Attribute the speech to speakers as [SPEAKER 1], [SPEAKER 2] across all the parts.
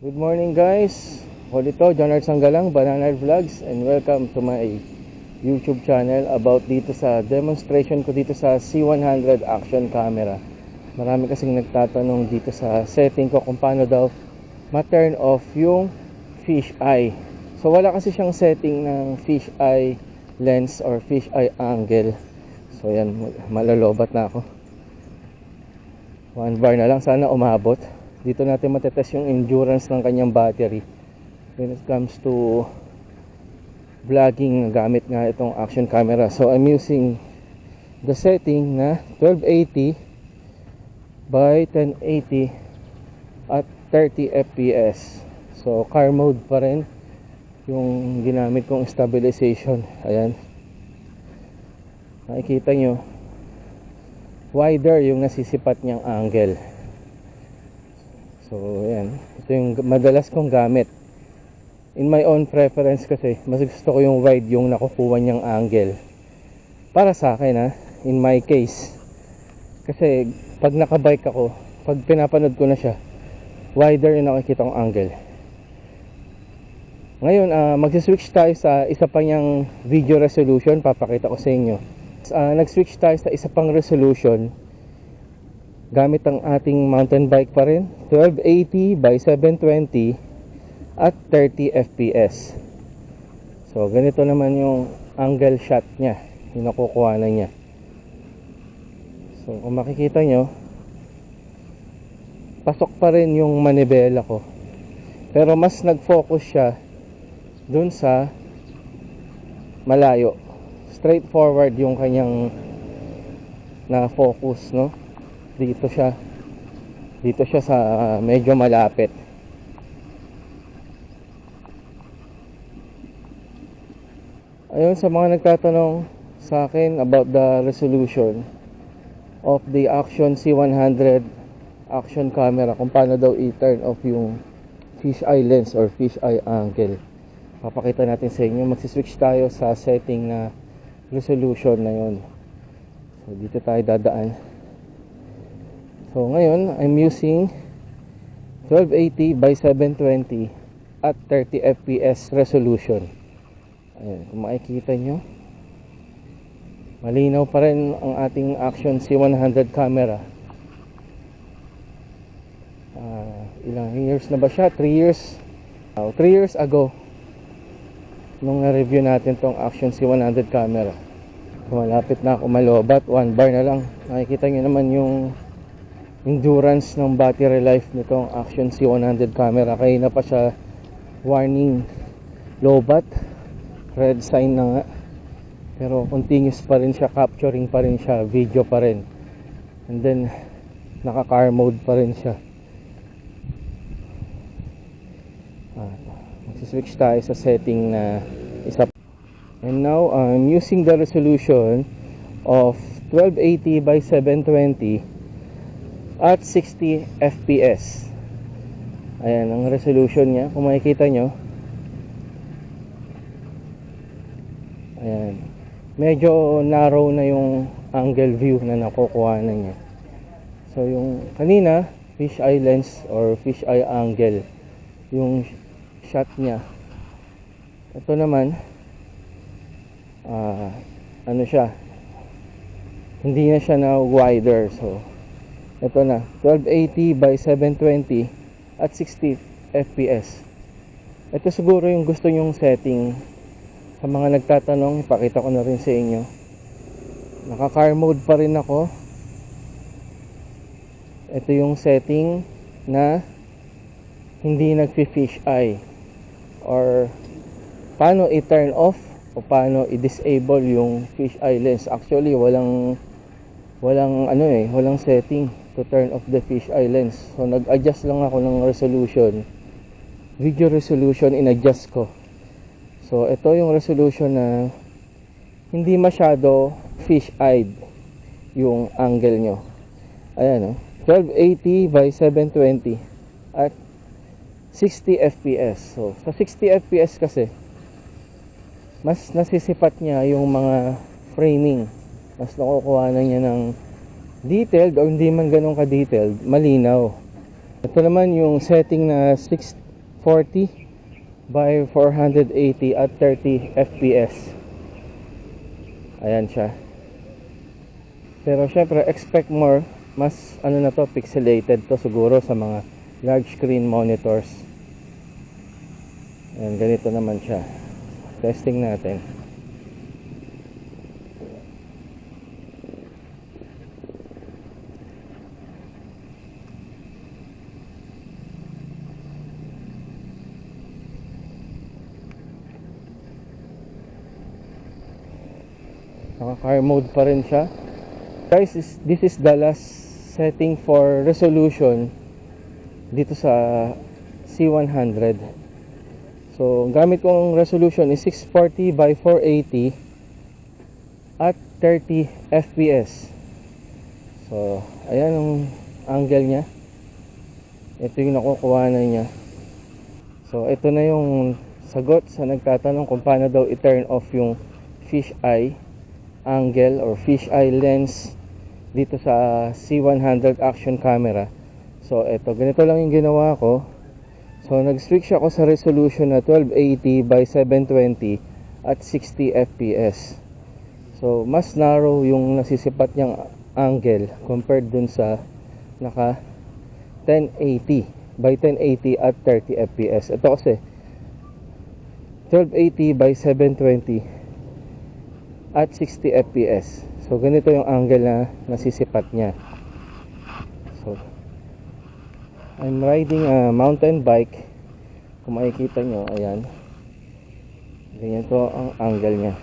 [SPEAKER 1] Good morning guys. Ako dito, John Art Sanggalang, Banana Vlogs and welcome to my YouTube channel about dito sa demonstration ko dito sa C100 action camera. Marami kasing nagtatanong dito sa setting ko kung paano daw ma-turn off yung fish eye. So wala kasi siyang setting ng fish eye lens or fish eye angle. So yan, malalobat na ako. One bar na lang, sana umabot dito natin matetest yung endurance ng kanyang battery. When it comes to vlogging gamit nga itong action camera. So I'm using the setting na 1280 by 1080 at 30 fps so car mode pa rin yung ginamit kong stabilization. Ayan. Nakikita nyo wider yung nasisipat niyang angle So, ayan. Ito yung madalas kong gamit. In my own preference kasi, mas gusto ko yung wide yung nakukuha niyang angle. Para sa akin ha, in my case. Kasi, pag nakabike ako, pag pinapanood ko na siya, wider yung nakikita kong angle. Ngayon, uh, magsiswitch tayo sa isa pa niyang video resolution. Papakita ko sa inyo. Uh, nag-switch tayo sa isa pang resolution gamit ang ating mountain bike pa rin 1280 by 720 at 30 fps so ganito naman yung angle shot nya yung nakukuha na niya. So kung makikita nyo pasok pa rin yung manibela ko. Pero mas nag focus siya dun sa malayo. Straightforward yung kanyang na focus no dito siya. Dito siya sa uh, medyo malapit. Ayun sa mga nagtatanong sa akin about the resolution of the Action C100 action camera kung paano daw i-turn off yung fish eye lens or fish eye angle. Papakita natin sa inyo. Magsiswitch tayo sa setting na resolution na yun. So dito tayo dadaan So ngayon, I'm using 1280 by 720 at 30 fps resolution. Ayan, kung makikita nyo, malinaw pa rin ang ating Action C100 camera. Uh, ilang years na ba siya? 3 years. 3 uh, years ago, nung na-review natin tong Action C100 camera. Malapit na ako malobat, one bar na lang. Nakikita nyo naman yung endurance ng battery life nitong Action C100 camera. Kaya na pa siya warning. Lowbat red sign na nga. Pero continuous pa rin siya capturing pa rin siya video pa rin. And then naka car mode pa rin siya. Ah, magsiswitch tayo sa setting na isa. And now I'm using the resolution of 1280 by 720 at 60 fps ayan ang resolution niya. Kung makikita nyo. Ayan. Medyo narrow na yung angle view na nakukuha na niya. So yung kanina fish eye lens or fish eye angle yung shot niya. Ito naman uh, ano siya? Hindi na siya na wider so ito na 1280 by 720 at 60 fps ito siguro yung gusto nyong setting. Sa mga nagtatanong ipakita ko na rin sa inyo. Naka car mode pa rin ako. Ito yung setting na hindi nagfi-fish eye. Or paano i-turn off o paano i-disable yung fish eye lens? Actually walang walang ano eh walang setting to turn off the fish eye lens. So nag-adjust lang ako ng resolution. Video resolution in-adjust ko. So ito yung resolution na hindi masyado fish eyed yung angle nyo. Ayan o oh, 1280 by 720 at 60 fps so sa 60 fps kasi mas nasisipat niya yung mga framing. Mas nakukuha na niya ng detailed o hindi man ganun ka-detailed, malinaw. Ito naman yung setting na 6, 640 by 480 at 30 fps ayan siya. Pero syempre expect more mas ano na to pixelated to siguro sa mga large screen monitors. Ayan ganito naman siya. Testing natin naka car mode pa rin siya. Guys is, this is the last setting for resolution dito sa C100 so gamit kong resolution is 640 by 480 at 30 fps so ayan ang angle niya. Ito yung nakukuha na niya. So ito na yung sagot sa nagtatanong kung paano daw i-turn off yung fish eye angle or fisheye lens dito sa C100 action camera. So eto ganito lang yung ginawa ko. So nag-switch ako sa resolution na 1280 by 720 at 60 fps so mas narrow yung nasisipat niyang angle compared dun sa naka 1080 by 1080 at 30 fps ito kasi 1280 by 720 at 60 fps so ganito yung angle na nasisipat niya. So I'm riding a mountain bike. Kung makikita nyo ayan. Ganyan to ang angle niya.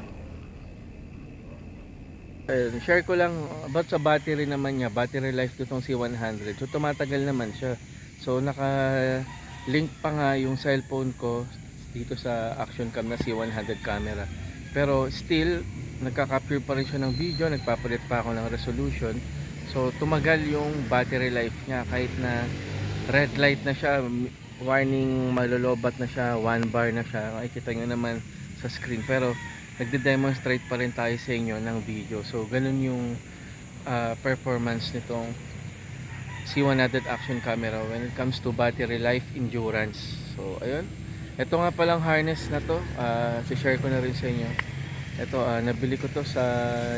[SPEAKER 1] Ayun, share ko lang about sa battery naman niya. Battery life nitong C100 so tumatagal naman siya. So naka link pa nga yung cellphone ko dito sa action cam na C100 camera. Pero still nagka-capture pa rin siya ng video nagpapalit pa ako ng resolution. So tumagal yung battery life niya. Kahit na red light na siya warning malolobat na siya one bar na siya. Makikita nyo naman sa screen. Pero nagde-demonstrate pa rin tayo sa inyo ng video. So ganun yung ah, performance nitong C100 action camera when it comes to battery life endurance. So ayun. Ito nga palang harness na to. Ah, share ko na rin sa inyo ito ah, nabili ko to sa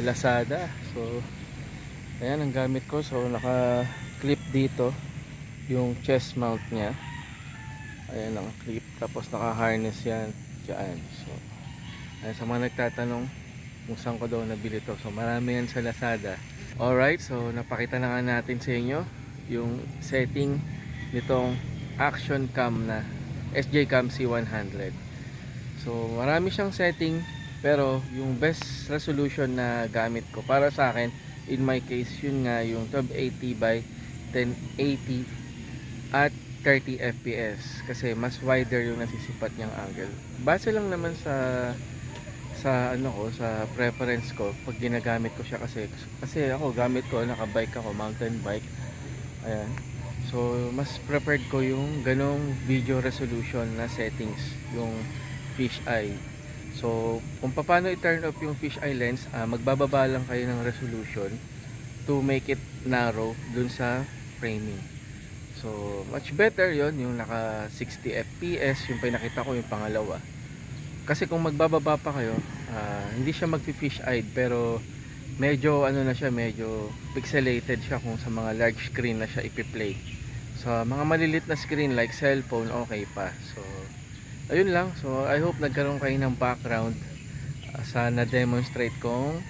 [SPEAKER 1] Lazada. So ayan ang gamit ko. So naka clip dito yung chest mount nya ayan ang clip tapos naka harness yan dyan. So ayan, sa mga nagtatanong kung saan ko daw nabili to. So marami yan sa Lazada. Alright so napakita na nga natin sa inyo yung setting nitong action cam na SJ Cam C100 so marami siyang setting pero yung best resolution na gamit ko para sa akin in my case yun nga yung 1280 by 1080 at 30 fps kasi mas wider yung nasisipat niyang angle. Base lang naman sa sa ano ko sa preference ko pag ginagamit ko siya kasi kasi ako gamit ko naka-bike ako mountain bike. Ayan. So mas preferred ko yung ganong video resolution na settings yung fish eye So, kung paano i-turn off yung fisheye lens, ah, magbababa lang kayo ng resolution to make it narrow dun sa framing. So, much better yon yung naka 60 fps, yung pinakita ko yung pangalawa. Kasi kung magbababa pa kayo, ah, hindi siya magfi-fish eyed pero medyo ano na siya, medyo pixelated siya kung sa mga large screen na siya ipi-play. Sa mga malilit na screen like cellphone, okay pa. So, ayun lang. So I hope nagkaroon kayo ng background. Uh, sa na-demonstrate kong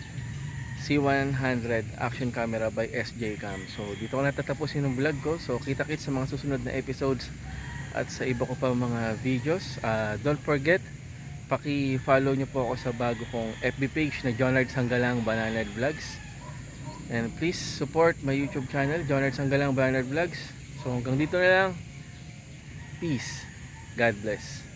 [SPEAKER 1] C100 action camera by SJ Cam. So dito ko natatapusin yung vlog ko. So kita kits sa mga susunod na episodes at sa iba ko pa mga videos. Uh, don't forget paki-follow nyo po ako sa bago kong FB page na Jonard Sanggalang Bananad Vlogs. And please support my YouTube channel Jonard Sanggalang Bananad Vlogs. So hanggang dito na lang. Peace. God bless